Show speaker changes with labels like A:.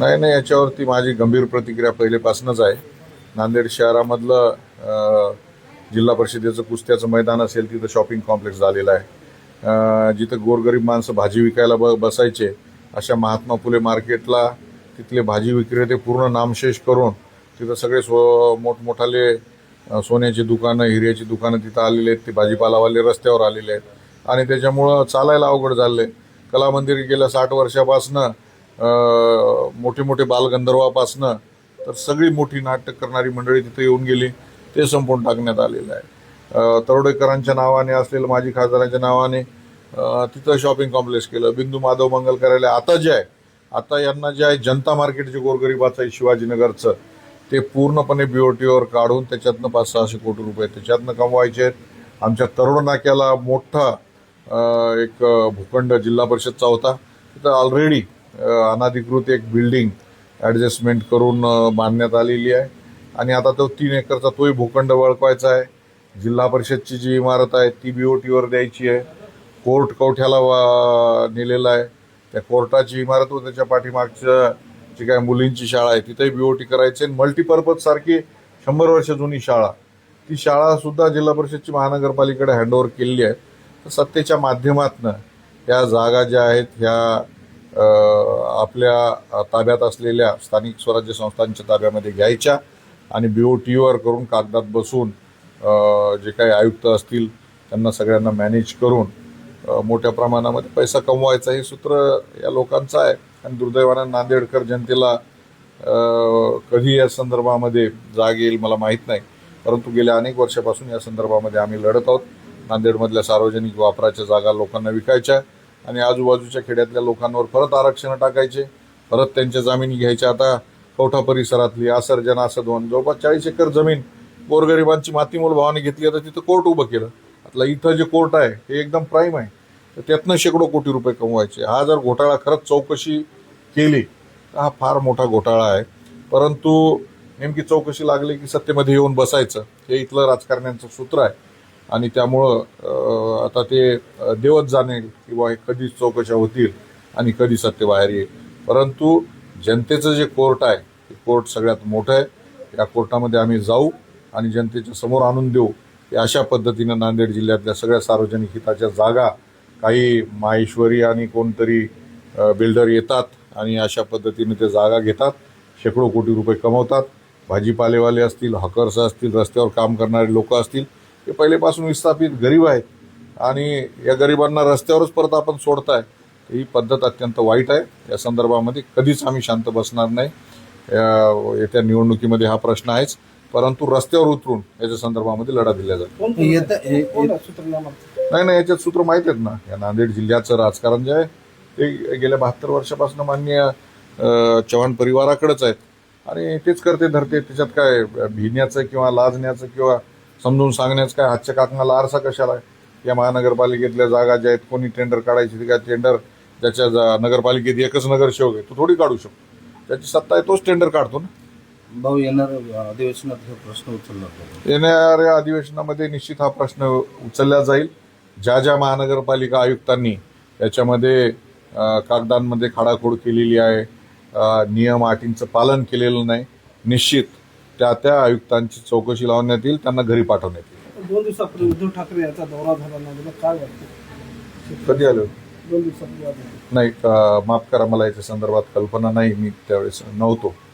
A: नाही नाही याच्यावरती माझी गंभीर प्रतिक्रिया पहिलेपासूनच आहे. नांदेड शहरामधलं जिल्हा परिषदेचं कुस्त्याचं मैदान असेल तिथं शॉपिंग कॉम्प्लेक्स झालेलं आहे. जिथं गोरगरीब माणसं भाजी विकायला ब बसायचे अशा महात्मा फुले मार्केटला तिथले भाजी विक्रेते पूर्ण नामशेष करून तिथं सगळे सो मोठमोठाले सोन्याची दुकानं हिऱ्याची दुकानं तिथं आलेले आहेत ते भाजीपालावाले रस्त्यावर आलेले आहेत. आणि त्याच्यामुळं चालायला अवघड झाले कला मंदिर गेल्या साठ वर्षापासनं मोठे मोठे बालगंधर्वापासनं तर सगळी मोठी नाटक करणारी मंडळी तिथे येऊन गेली. ते संपवून टाकण्यात आलेलं आहे. तरोडेकरांच्या नावाने असलेलं माजी खासदारांच्या नावाने तिथं शॉपिंग कॉम्प्लेक्स केलं. बिंदू माधव मंगल कार्यालय आता जे आहे आता यांना जे आहे जनता मार्केट जे गोरगरिबाचं आहे शिवाजीनगरचं ते पूर्णपणे बीओटीवर काढून त्याच्यातनं पाच सहाशे कोटी रुपये त्याच्यातनं कमवायचे आहेत. आमच्या तरुण नाक्याला मोठा एक भूखंड जिल्हा परिषदचा होता. तिथं ऑलरेडी अनाधिकृत एक बिल्डिंग ॲडजस्टमेंट करून बांधण्यात आलेली आहे. आणि आता तो तीन एकरचा तोही भूखंड वळकवायचा आहे. जिल्हा परिषदची जी इमारत आहे ती बी ओ टीवर द्यायची आहे. कोर्ट कवठ्याला वा- नेलेला आहे. त्या कोर्टाची इमारत व त्याच्या पाठीमागच्या जी काय मुलींची शाळा आहे तिथेही टी करायची आणि मल्टीपर्पज सारखी शंभर वर्ष जुनी शाळा. ती शाळासुद्धा जिल्हा परिषदची महानगरपालिकेकडे हँडओव्हर केलेली आहे. तर सत्तेच्या माध्यमातनं ह्या जागा ज्या आहेत ह्या आपल्या ताब्यात असलेल्या स्थानिक स्वराज्य संस्थांच्या ताब्यामध्ये घ्यायच्या आणि बी ओ टीवर करून कागदात बसून जे काही आयुक्त असतील त्यांना सगळ्यांना मॅनेज करून मोठ्या प्रमाणामध्ये पैसा कमवायचा हे सूत्र या लोकांचं आहे. आणि दुर्दैवानं नांदेडकर जनतेला कधी या संदर्भामध्ये जाग येईल मला माहीत नाही. परंतु गेल्या अनेक वर्षापासून या संदर्भामध्ये आम्ही लढत आहोत. नांदेडमधल्या सार्वजनिक वापराच्या जागा लोकांना विकायच्या. आणि आजूबाजूच्या खेड्यातल्या लोकांवर परत आरक्षण टाकायचे परत त्यांच्या जमिनी घ्यायच्या आता कवठा परिसरातली आसर्जन आसदवन जवळपास चाळीस एकर जमीन गोरगरिबांची मातीमोल भावाने घेतली आता तिथं कोर्ट उभं केलं. आता इथं जे कोर्ट आहे हे एकदम प्राईम आहे. तर त्यातनं शेकडो कोटी रुपये कमवायचे. हा जर घोटाळा खरंच चौकशी केली तर हा फार मोठा घोटाळा आहे. परंतु नेमकी चौकशी लागली की सत्तेमध्ये येऊन बसायचं हे इथलं राजकारण्यांचं सूत्र आहे. आणि त्यामुळं आता ते देवत जाणे किंवा हे कधी चौकशा होतील आणि कधी सत्य बाहेर येईल. परंतु जनतेचं जे कोर्ट आहे ते कोर्ट सगळ्यात मोठं आहे. या कोर्टामध्ये आम्ही जाऊ आणि जनतेच्या समोर आणून देऊ. की अशा पद्धतीनं नांदेड जिल्ह्यातल्या सगळ्या सार्वजनिक हिताच्या जागा काही माहेश्वरी आणि कोणतरी बिल्डर येतात आणि अशा पद्धतीने ते जागा घेतात. शेकडो कोटी रुपये कमवतात. भाजीपालेवाले असतील हकर्स असतील रस्त्यावर काम करणारे लोक असतील हे पहिलेपासून विस्थापित गरीब आहेत आणि या गरिबांना रस्त्यावरच परत आपण सोडताय. ही पद्धत अत्यंत वाईट आहे. या संदर्भामध्ये कधीच आम्ही शांत बसणार नाही. या- येत्या निवडणुकीमध्ये हा प्रश्न आहेच. परंतु रस्त्यावर उतरून याच्या संदर्भामध्ये लढा दिला जातो.
B: हे-?
A: नाही नाही याच्यात सूत्र माहीत आहेत ना. या नांदेड जिल्ह्याचं राजकारण जे आहे ते गेल्या बहात्तर वर्षापासून मान्य चव्हाण परिवाराकडेच आहेत. आणि तेच करते धरते त्याच्यात काय भिण्याचं किंवा लाजण्याचं किंवा समजून सांगण्याचं काय? हातच्या काकणाला आरसा कशाला? आहे? या महानगरपालिकेतल्या जागा ज्या आहेत कोणी टेंडर काढायची ती काय टेंडर ज्याच्या जा- नगरपालिकेत एकच नगरसेवक आहे तो थोडी काढू शकतो. ज्याची सत्ता आहे तोच टेंडर काढतो ना.
B: भाऊ येणार अधिवेशनात हे प्रश्न उचलला
A: येणाऱ्या अधिवेशनामध्ये निश्चित हा प्रश्न उचलला जाईल. ज्या ज्या महानगरपालिका आयुक्तांनी याच्यामध्ये अ, कागदांमध्ये खाडाखोड केलेली आहे अ, नियम अटींचं पालन केलेलं नाही निश्चित त्या त्या आयुक्तांची चौकशी लावण्यात येईल त्यांना घरी पाठवण्यात येईल
C: दोन दिवसापूर्वी उद्धव ठाकरे यांचा दौरा झाला नाही काय वाटतं?
A: कधी आलो?
C: दोन दिवसापूर्वी.
A: नाही अ, माफ करा मला याच्या संदर्भात कल्पना नाही मी त्यावेळेस नव्हतो.